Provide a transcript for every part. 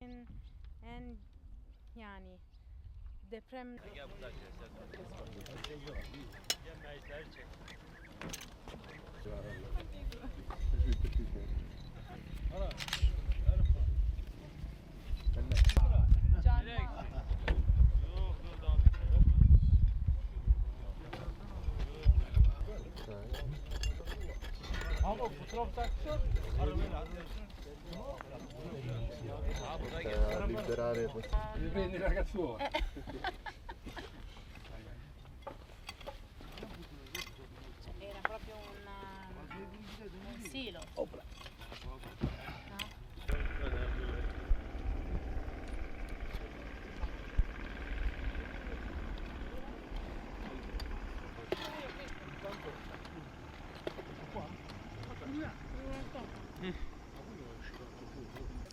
En, en yani deprem Gel burada Gel meclisleri çek. Nereye gitsin? Yok yok daha bitmedi. Ama fotoğraf taktı.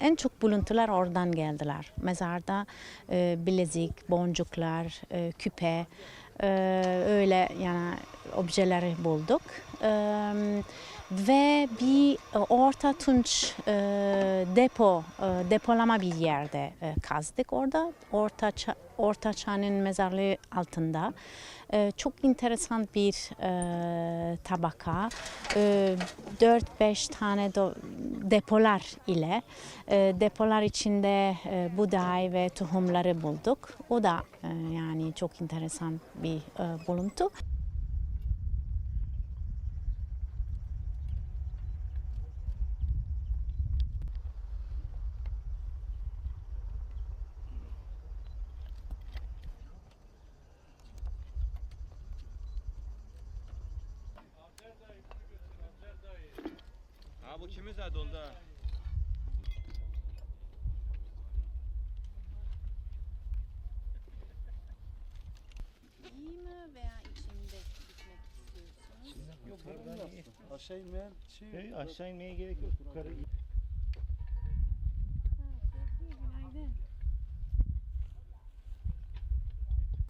En çok buluntular oradan geldiler. Mezarda e, bilezik, boncuklar, e, küpe, e, öyle yani objeleri bulduk. E, ve bir e, Orta Tunç e, depo, e, depolama bir yerde e, kazdık orada. Orta, Ça- Orta Çağ'ın mezarlığı altında. E, çok enteresan bir e, tabaka. E, 4-5 tane do- depolar ile e, depolar içinde e, buğday ve tohumları bulduk. O da e, yani çok enteresan bir e, buluntu. Bu kimin zaten oldu ha? İyi mi veya içinde gitmek istiyorsunuz? Yok aşağı inmeyen şey. Hey, aşağı inmeye gerek yok. Yukarı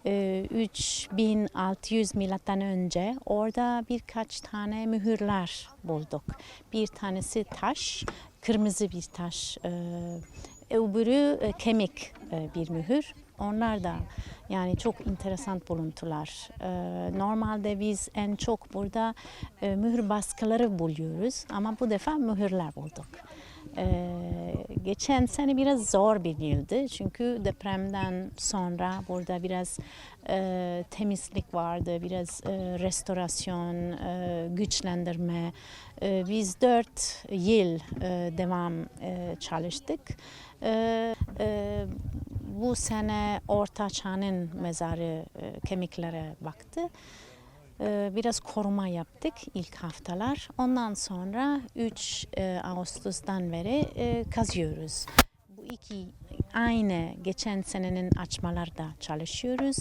3600 milattan önce orada birkaç tane mühürler bulduk. Bir tanesi taş, kırmızı bir taş. Ee, öbürü e, kemik e, bir mühür. Onlar da yani çok enteresan buluntular. Ee, normalde biz en çok burada e, mühür baskıları buluyoruz ama bu defa mühürler bulduk. Ee, geçen sene biraz zor bir yıldı çünkü depremden sonra burada biraz e, temizlik vardı, biraz e, restorasyon, e, güçlendirme. E, biz dört yıl e, devam e, çalıştık. E, e, bu sene Orta Çağ'ın mezarı e, kemiklere baktı. Ee, Biraz koruma yaptık ilk haftalar. Ondan sonra 3 e, Ağustos'tan beri e, kazıyoruz. Bu iki aynı geçen senenin açmalarda çalışıyoruz.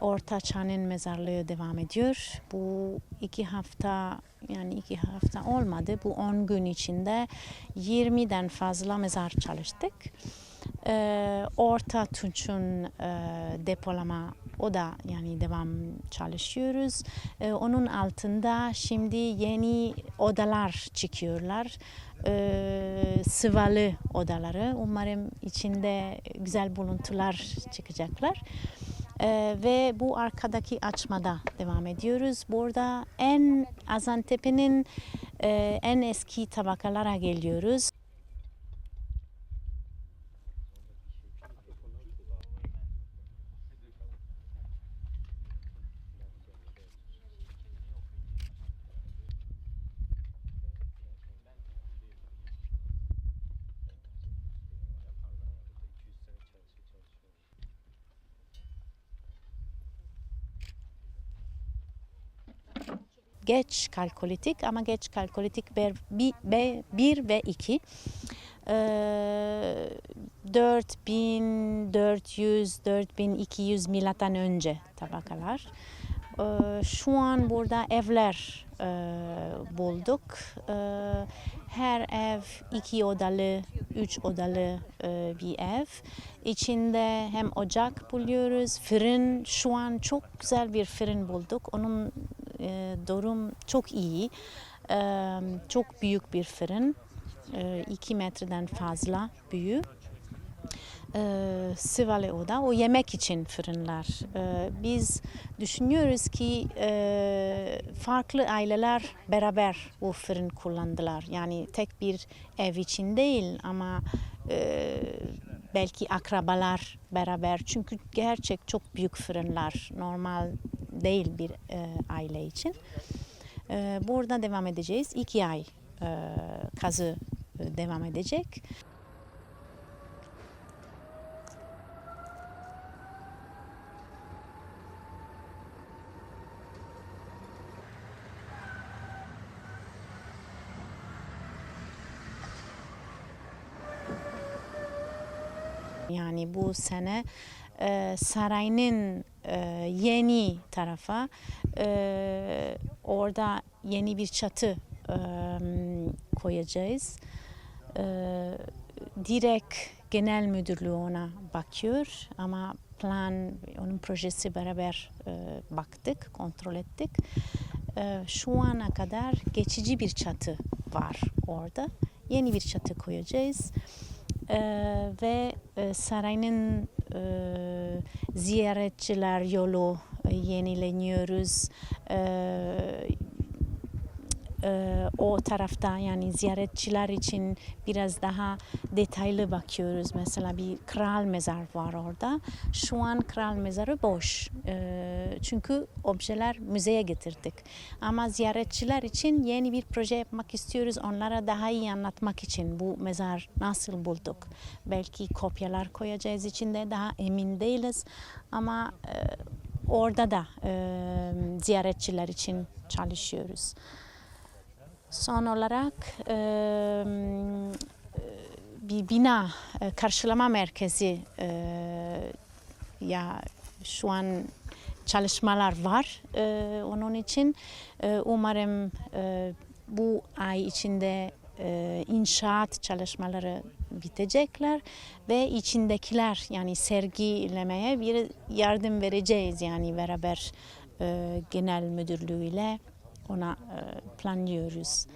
Orta Çağ'ın mezarlığı devam ediyor. Bu iki hafta yani iki hafta olmadı. Bu 10 gün içinde 20'den fazla mezar çalıştık. Ee, Orta Tunç'un e, depolama o da yani devam çalışıyoruz. Ee, onun altında şimdi yeni odalar çıkıyorlar. Ee, sıvalı odaları. Umarım içinde güzel buluntular çıkacaklar. Ee, ve bu arkadaki açmada devam ediyoruz. Burada en Azantepe'nin e, en eski tabakalara geliyoruz. Geç kalkolitik ama geç kalkolitik bir, bir, bir ve iki. Ee, 4400 4200 milattan önce tabakalar. Ee, şu an burada evler e, bulduk. Ee, her ev iki odalı, üç odalı e, bir ev. İçinde hem ocak buluyoruz, fırın. Şu an çok güzel bir fırın bulduk. Onun e, durum çok iyi. E, çok büyük bir fırın. E, iki metreden fazla büyük. e, Sivale Oda o yemek için fırınlar. E, biz düşünüyoruz ki e, farklı aileler beraber bu fırın kullandılar. Yani tek bir ev için değil ama e, belki akrabalar beraber. Çünkü gerçek çok büyük fırınlar normal değil bir e, aile için. E, burada devam edeceğiz. İki ay e, kazı e, devam edecek. Yani bu sene e, sarayın e, yeni tarafa e, orada yeni bir çatı e, koyacağız. E, direkt genel müdürlüğü ona bakıyor ama plan onun projesi beraber e, baktık, kontrol ettik. E, şu ana kadar geçici bir çatı var orada. Yeni bir çatı koyacağız. Ee, ve sarayın e, ziyaretçiler yolu yenileniyoruz. E, o tarafta yani ziyaretçiler için biraz daha detaylı bakıyoruz. Mesela bir kral mezar var orada. Şu an kral mezarı boş. Çünkü objeler müzeye getirdik. Ama ziyaretçiler için yeni bir proje yapmak istiyoruz. Onlara daha iyi anlatmak için bu mezar nasıl bulduk. Belki kopyalar koyacağız içinde daha emin değiliz. Ama e, orada da e, ziyaretçiler için çalışıyoruz. Son olarak e, bir bina e, karşılama merkezi e, ya şu an çalışmalar var. E, onun için e, umarım e, bu ay içinde e, inşaat çalışmaları bitecekler ve içindekiler yani sergilemeye bir yardım vereceğiz yani beraber e, genel müdürlüğüyle ona e, planlıyoruz.